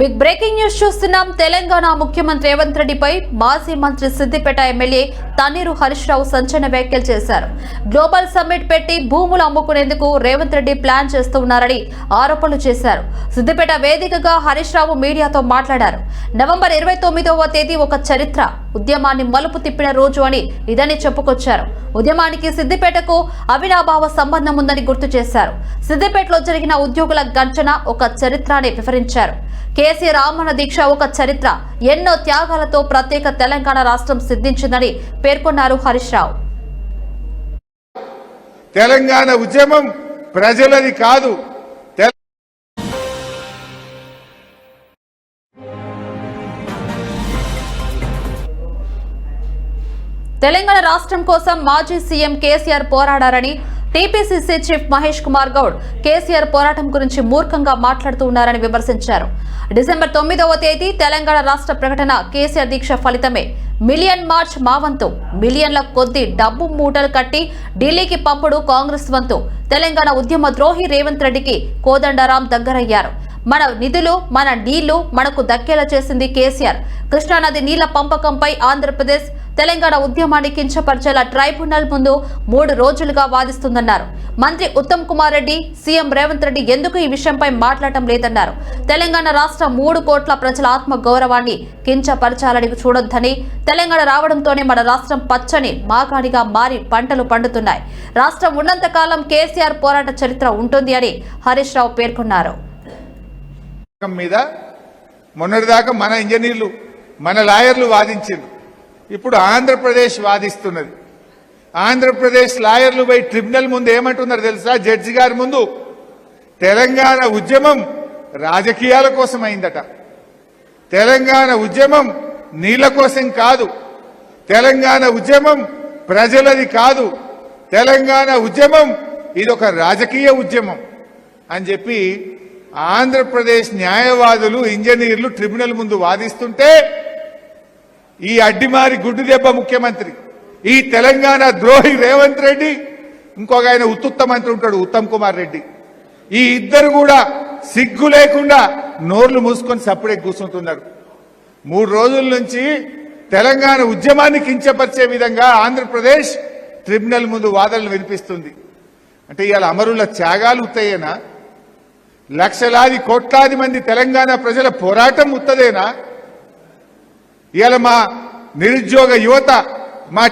Big breaking news చూస్తున్నాం. తెలంగాణ ముఖ్యమంత్రి రేవంత్ రెడ్డిపై మాజీ మంత్రి సిద్దిపేట ఎమ్మెల్యే తన్నీరు హరీష్ రావు సంచలన వ్యాఖ్యలు చేశారు. గ్లోబల్ సమ్మిట్ పెట్టి భూములు అమ్ముకునేందుకు రేవంత్ రెడ్డి ప్లాన్ చేస్తున్నారని ఆరోపణలు చేశారు. సిద్దిపేట వేదికగా హరీష్ రావు మీడియాతో మాట్లాడారు. నవంబర్ ఇరవై తొమ్మిదవ తేదీ ఒక చరిత్ర. ఉద్యమాన్ని మలుపు తిప్పిన రోజు అని ఇదని చెప్పుకొచ్చారు. ఉద్యమానికి సిద్దిపేటకు అవినాభావ సంబంధం ఉందని గుర్తు చేశారు. సిద్దిపేటలో జరిగిన ఉద్యోగుల గర్జన ఒక చరిత్ర అని వివరించారు కేసీ రామన్న దీక్ష ఒక చరిత్ర. ఎన్నో త్యాగాలతో ప్రత్యేక తెలంగాణ రాష్ట్రం సిద్ధించిందని పేర్కొన్నారు హరీష్ రావు. తెలంగాణ ఉద్యమం ప్రజలది కాదు. తెలంగాణ రాష్ట్రం కోసం మాజీ CM KCR పోరాడారని TPCC chief Mahesh Kumar Goud KCR పోరాటం గురించి మూర్ఖంగా మాట్లాడుతూ ఉన్నారని విమర్శించారు. డిసెంబర్ తొమ్మిదవ తేదీ తెలంగాణ రాష్ట్ర ప్రకటన కేసీఆర్ దీక్ష ఫలితమే. మిలియన్ మార్చ్ మా వంతు మిలియన్ల కొద్ది డబ్బు మూటలు కట్టి ఢిల్లీకి పంపుడు కాంగ్రెస్ వంతు. తెలంగాణ ఉద్యమ ద్రోహి రేవంత్ రెడ్డికి కోదండరాం దగ్గరయ్యారు. మన నిధులు మన నీళ్ళు మనకు దక్కేలా చేసింది కేసీఆర్. కృష్ణానది నీళ్ళ పంపకంపై ఆంధ్రప్రదేశ్ తెలంగాణ ఉద్యమాన్ని కించపరిచేలా ట్రైబ్యునల్ ముందు మూడు రోజులుగా వాదిస్తుందన్నారు. మంత్రి ఉత్తమ్ కుమార్ రెడ్డి సీఎం రేవంత్ రెడ్డి ఎందుకు ఈ విషయంపై మాట్లాడటం లేదన్నారు. తెలంగాణ రాష్ట్ర మూడు కోట్ల ప్రజల ఆత్మ గౌరవాన్ని కించపరచాలని చూడొద్దని తెలంగాణ రావడంతోనే మన రాష్ట్రం పచ్చని మాగాడిగా మారి పంటలు పండుతున్నాయి. రాష్ట్రం ఉన్నంత కాలం కేసీఆర్ పోరాట చరిత్ర ఉంటుంది అని హరీష్ రావు పేర్కొన్నారు. మీద మొన్నటిదాకా మన ఇంజనీర్లు మన లాయర్లు వాదించారు ఇప్పుడు ఆంధ్రప్రదేశ్ వాదిస్తున్నది. ఆంధ్రప్రదేశ్ లాయర్లు పోయి ట్రిబ్యునల్ ముందు ఏమంటున్నారు తెలుసా? జడ్జి గారి ముందు తెలంగాణ ఉద్యమం రాజకీయాల కోసం అయిందట. తెలంగాణ ఉద్యమం నీళ్ళ కోసం కాదు. తెలంగాణ ఉద్యమం ప్రజలది కాదు. తెలంగాణ ఉద్యమం ఇది ఒక రాజకీయ ఉద్యమం అని చెప్పి ఆంధ్రప్రదేశ్ న్యాయవాదులు ఇంజనీర్లు ట్రిబ్యునల్ ముందు వాదిస్తుంటే ఈ అడ్డిమారి గుడ్డు దెబ్బ ముఖ్యమంత్రి ఈ తెలంగాణ ద్రోహి రేవంత్ రెడ్డి ఇంకొక ఆయన ఉత్తుత్త మంత్రి ఉంటాడు ఉత్తమ్ కుమార్ రెడ్డి. ఈ ఇద్దరు కూడా సిగ్గు లేకుండా నోర్లు మూసుకొని సప్పుడే కూర్చుంటున్నారు. మూడు రోజుల నుంచి తెలంగాణ ఉద్యమాన్ని కించపరిచే విధంగా ఆంధ్రప్రదేశ్ ట్రిబ్యునల్ ముందు వాదనలు వినిపిస్తుంది. అంటే ఇవాళ అమరుల త్యాగాలు ఉత్తయ్యేనా లక్షలాది కోట్లాది మంది తెలంగాణ ప్రజల పోరాటం ఉత్తదేనా? ఇవాళ మా నిరుద్యోగ యువత మా